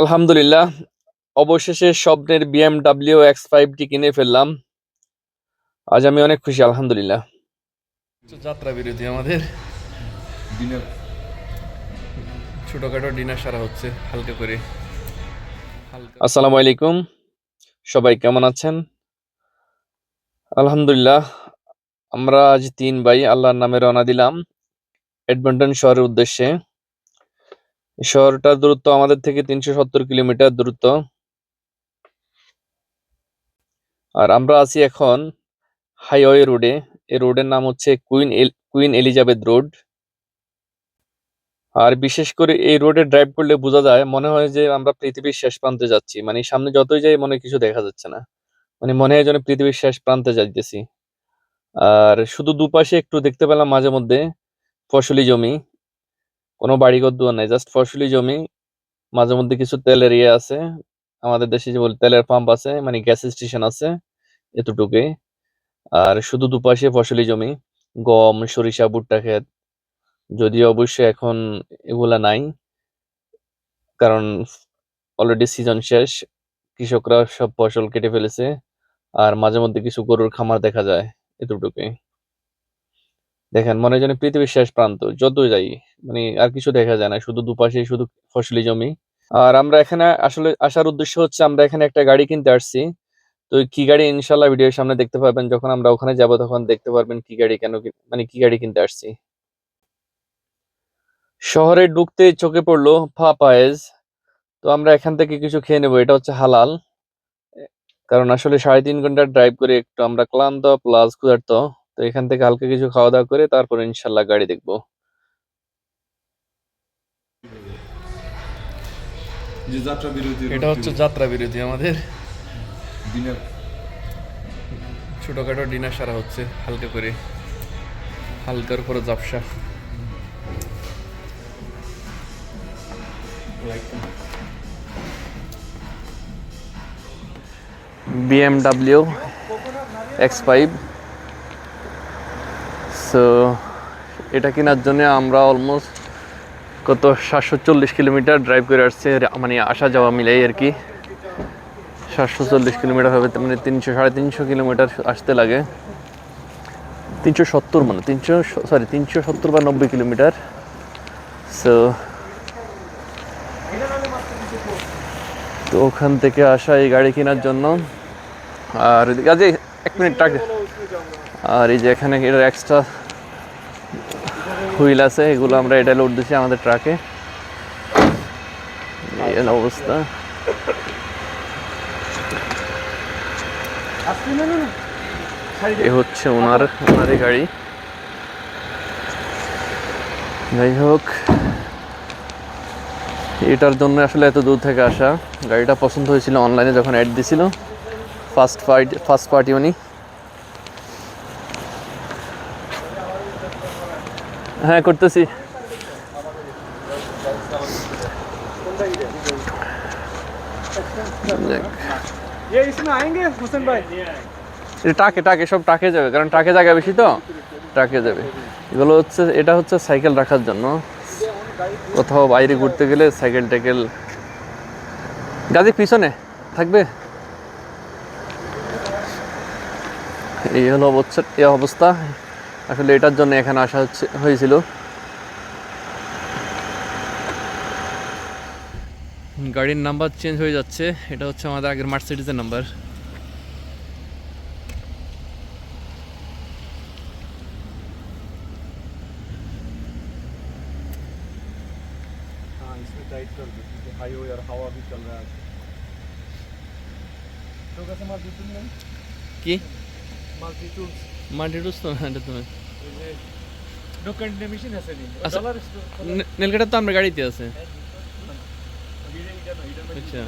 আলহামদুলিল্লাহ অবশেষে স্বপ্নের বিএমডাব্লিউ এক্স ফাইভটি কিনে ফেললাম। আজ আমি অনেক খুশি আলহামদুলিল্লাহ। যাত্রা বিরতি আমাদের। ডিনার ছোটখাটো ডিনার সারা হচ্ছে হালকা করে। আসসালামু আলাইকুম সবাই কেমন আছেন? আলহামদুলিল্লাহ আমরা আজ তিন ভাই আল্লাহর নামে রওনা দিলাম এডমন্টন শহরের উদ্দেশ্যে। শহরটার দূরত্ব আমাদের থেকে তিনশো সত্তর কিলোমিটার দূরত্ব। আর আমরা আছি এখন হাইওয়ে রোডে। এই রোডের নাম হচ্ছে কুইন কুইন এলিজাবেথ রোড। আর বিশেষ করে এই রোডে ড্রাইভ করলে বোঝা যায়, মনে হয় যে আমরা পৃথিবীর শেষ প্রান্তে যাচ্ছি। মানে সামনে যতই যাই মনে কিছু দেখা যাচ্ছে না। মানে মনে হয় যেন পৃথিবীর শেষ প্রান্তে যাইতেছি। আর শুধু দুপাশে একটু দেখতে পেলাম মাঝে মধ্যে ফসলি জমি। কোনো বাড়িঘর দুয়ার নাই জাস্ট ফসলি জমি, মাঝে মধ্যে কিছু তেলের ইয়ে আছে, আমাদের দেশে যে বলে তেলের পাম্প আছে মানে গ্যাস স্টেশন আছে, এতটুকুই। আর শুধু দুপাশে ফসলি জমি, গম, সরিষা, ভুট্টা ক্ষেত, যদিও অবশ্যই এখন এগুলা নাই, কারণ অলরেডি সিজন শেষ, কৃষকরা সব ফসল কেটে ফেলেছে, আর মাঝে মধ্যে কিছু গরুর খামার দেখা যায়, এতটুকুই। দেখেন, মনে যেন পৃথিবীর শেষ প্রান্ত যত যাই মানে আর কিছু দেখা যায় না, শুধু দুপাশে শুধু ফসলি জমি। আর আমরা এখানে আসলে, আসার উদ্দেশ্য হচ্ছে আমরা এখানে একটা গাড়ি কিনতে আসছি। তো কি গাড়ি ইনশাল্লাহ ভিডিওর সামনে দেখতে পাবেন যখন আমরা ওখানে যাব তখন দেখতে পারবেন কি গাড়ি কেন মানে কি গাড়ি কিনতে আসছি। শহরে ঢুকতে চোখে পড়ল পায়েজ তো আমরা এখান থেকে কিছু খেয়ে নেব, এটা হচ্ছে হালাল। কারণ আসলে সাড়ে তিন ঘণ্টা ড্রাইভ করে একটু আমরা ক্লান্ত, প্লাস ক্ষুধার্ত। তো এখান থেকে হালকা কিছু খাওয়া দাওয়া করে তারপর ইনশাল্লাহ গাড়ি দেখব। যে যাত্রা বিরতি এটা হচ্ছে যাত্রা বিরতি আমাদের। ছোটখাটো ডিনার সারা হচ্ছে হালকা করে। হালকার উপরে জাপসা। BMW X five. সো এটা কেনার জন্য আমরা অলমোস্ট কত সাতশো চল্লিশ কিলোমিটার ড্রাইভ করে আসছে মানে আসা যাওয়া মিলেই আর কি। সাতশো চল্লিশ কিলোমিটার হবে মানে তিনশো, সাড়ে তিনশো কিলোমিটার আসতে লাগে। তিনশো সত্তর মানে তিনশো সরি তিনশো সত্তর বা নব্বই কিলোমিটার। সো তো ওখান থেকে আসা এই গাড়ি কেনার জন্য। আর এদিকে আজ এক মিনিট টাক আর এই যে এখানে এটার এক্সট্রা হুইল আছে, এগুলো আমরা এটা লোড দিচ্ছি আমাদের ট্রাকে অবস্থা। এ হচ্ছে ওনার, ওনারই গাড়ি। যাই হোক, এটার জন্য আসলে এত দূর থেকে আসা। গাড়িটা পছন্দ হয়েছিল অনলাইনে যখন অ্যাড দিছিল ফার্স্ট পার্টি ফার্স্ট পার্টি উনি। হ্যাঁ করতেছি। টাকে টাকে সব টাকে যাবে কারণ টাকে জায়গা বেশি তো? টাকে যাবে। এগুলো হচ্ছে এটা হচ্ছে সাইকেল রাখার জন্য। কোথাও বাইরে ঘুরতে গেলে সাইকেল টাইকেল গাজি পিছনে থাকবে? এই হলো অবস্থা এই অবস্থা। আসলে এটার জন্য এখানে আসা হচ্ছে হয়েছিল গাড়ির নাম্বার চেঞ্জ হয়ে যাচ্ছে এটা হচ্ছে আমাদের আগের মার্সিডিজের নাম্বার हाँ इसमें टाइट कर दो क्योंकि हाईवे और हवा भी चल रहा है तो कैसे माल्टीट्यूड नहीं কি माल्टीट्यूड মাল্টিটুস তো এটা তো नो कंडेमिशन है नहीं নীলকাটার তো আমার গাড়িতে আছে আচ্ছা